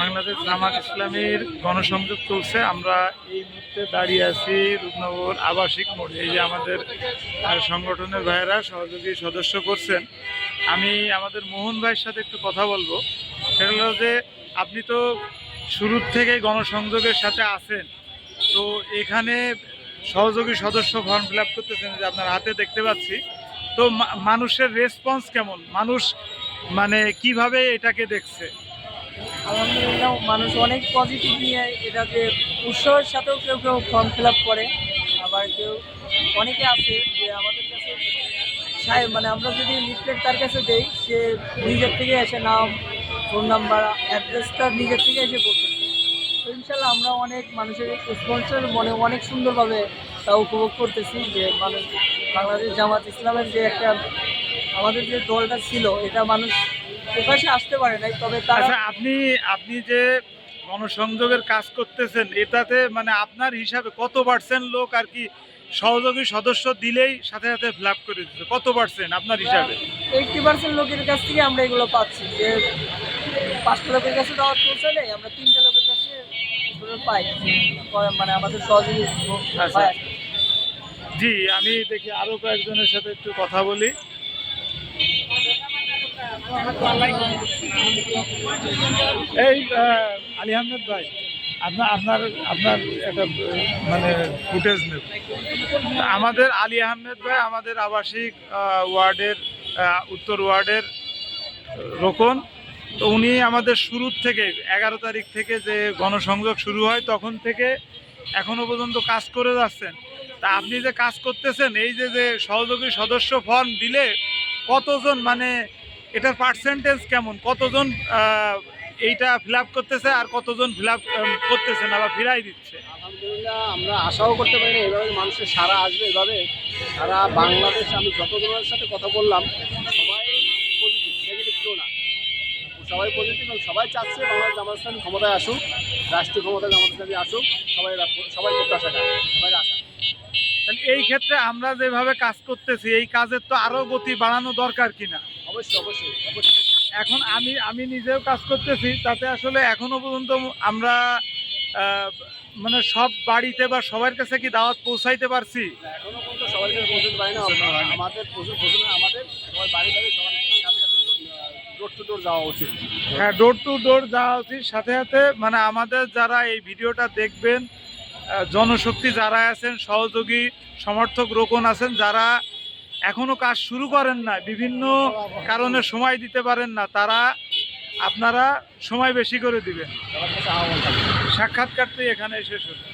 বাংলাদেশ জামাত ইসলামীর গণসংযোগ চলছে। আমরা এই মুহূর্তে দাঁড়িয়ে আছি রূপনগর আবাসিক মোড়ে। এই যে আমাদের সংগঠনের ভাইয়েরা, সহযোগী সদস্য করছেন। আমি আমাদের মোহন ভাইয়ের সাথে একটু কথা বলব। সেটা হলো যে, আপনি তো শুরুর থেকেই গণসংযোগের সাথে আছেন। তো এখানে সহযোগী সদস্য ফর্ম ফিল আপ করতেছেন যে আপনার হাতে দেখতে পাচ্ছি। তো মানুষের রেসপন্স কেমন? মানুষ মানে কীভাবে এটাকে দেখছে? আলহামদুলিল্লাহ, মানুষ অনেক পজিটিভ নিয়ে এটাকে উৎসাহের সাথেও কেউ কেউ ফর্ম ফিল করে। আবার কেউ, অনেকে আছে যে আমাদের কাছে সাহেব মানে আমরা যদি লিফলেট তার কাছে দেই, সে নিজের থেকে এসে নাম ফোন নাম্বার অ্যাড্রেসটা নিজের থেকে এসে বলতেছে তো ইনশাল্লাহ আমরা অনেক মানুষের রেসপন্সের মনে অনেক সুন্দরভাবে তা উপভোগ করতেছি যে মানুষ বাংলাদেশ জামাত ইসলামের যে একটা আমাদের যে দলটা ছিল এটা মানুষ প্রকাশে আসতে পারে নাই তবে তারা আচ্ছা আপনি আপনি যে গণসংযোগের কাজ করতেছেন এটাতে মানে আপনার হিসাবে কত পার্সেন্ট লোক আর কি সহযোগী সদস্য দিলেই সাথে সাথে ফিল করে দিচ্ছে? কত পার্সেন্ট আপনার হিসাবে? এইটটি পার্সেন্ট লোকের কাছ থেকে আমরা এগুলো পাচ্ছি যে পাঁচটা লোকের কাছে দাওয়াত পৌঁছালে আমরা তিনটা লোকের কাছে পাই মানে আমাদের সহযোগী আচ্ছা। জি আমি দেখি আরও কয়েকজনের সাথে একটু কথা বলি। এই আলী আহমেদ ভাই, আপনার আপনার আপনার একটা মানে ফুটেজ নেব। আমাদের আলী আহমেদ ভাই আমাদের আবাসিক ওয়ার্ডের উত্তর ওয়ার্ডের রোকন। তো উনি আমাদের শুরুর থেকে, এগারো তারিখ থেকে যে গণসংযোগ শুরু হয়, তখন থেকে এখনও পর্যন্ত কাজ করে যাচ্ছেন। তা আপনি যে কাজ করতেছেন, এই যে যে সহযোগী সদস্য ফর্ম দিলে কতজন মানে এটার পার্সেন্টেজ কেমন? কতজন এইটা ফিল করতেছে আর কতজন ফিল করতেছে না বা ফিরাই দিচ্ছে? আলহামদুলিল্লাহ, আমরা আশাও করতে পারি না এভাবে মানুষের সারা আসবে এভাবে। সারা বাংলাদেশ, আমি যতজনের সাথে কথা বললাম, সবাই পজিটিভ নেগেটিভ কেউ না। সবাই পজিটিভ এবং সবাই চাচ্ছে বাংলাদেশ জামাত ইসলামী ক্ষমতায় আসুক, রাষ্ট্রীয় ক্ষমতায় জামাত ইসলামী আসুক, সবাই সবাই প্রত্যাশা করে সবাই আশা। তাহলে এই ক্ষেত্রে আমরা যেভাবে কাজ করতেছি এই কাজের তো আরও গতি বাড়ানো দরকার কিনা? অবশ্যই অবশ্যই অবশ্যই। এখন আমি আমি নিজেও কাজ করতেছি তাতে আসলে এখনও পর্যন্ত আমরা মানে সব বাড়িতে বা সবার কাছে কি দাওয়াত পৌঁছাইতে পারছি? এখনও পর্যন্ত সবার কাছে পৌঁছতে পারি না। আমাদের বাড়ি সবার ডোর টু ডোর যাওয়া উচিত। হ্যাঁ ডোর টু ডোর যাওয়া উচিত। সাথে সাথে মানে আমাদের যারা এই ভিডিওটা দেখবেন জনশক্তি যারা আছেন, সহযোগী, সমর্থক, রোকন আছেন, যারা এখনও কাজ শুরু করেন না, বিভিন্ন কারণে সময় দিতে পারেন না, তারা আপনারা সময় বেশি করে দিবেন। সাক্ষাৎকারটি এখানে শেষ হলো।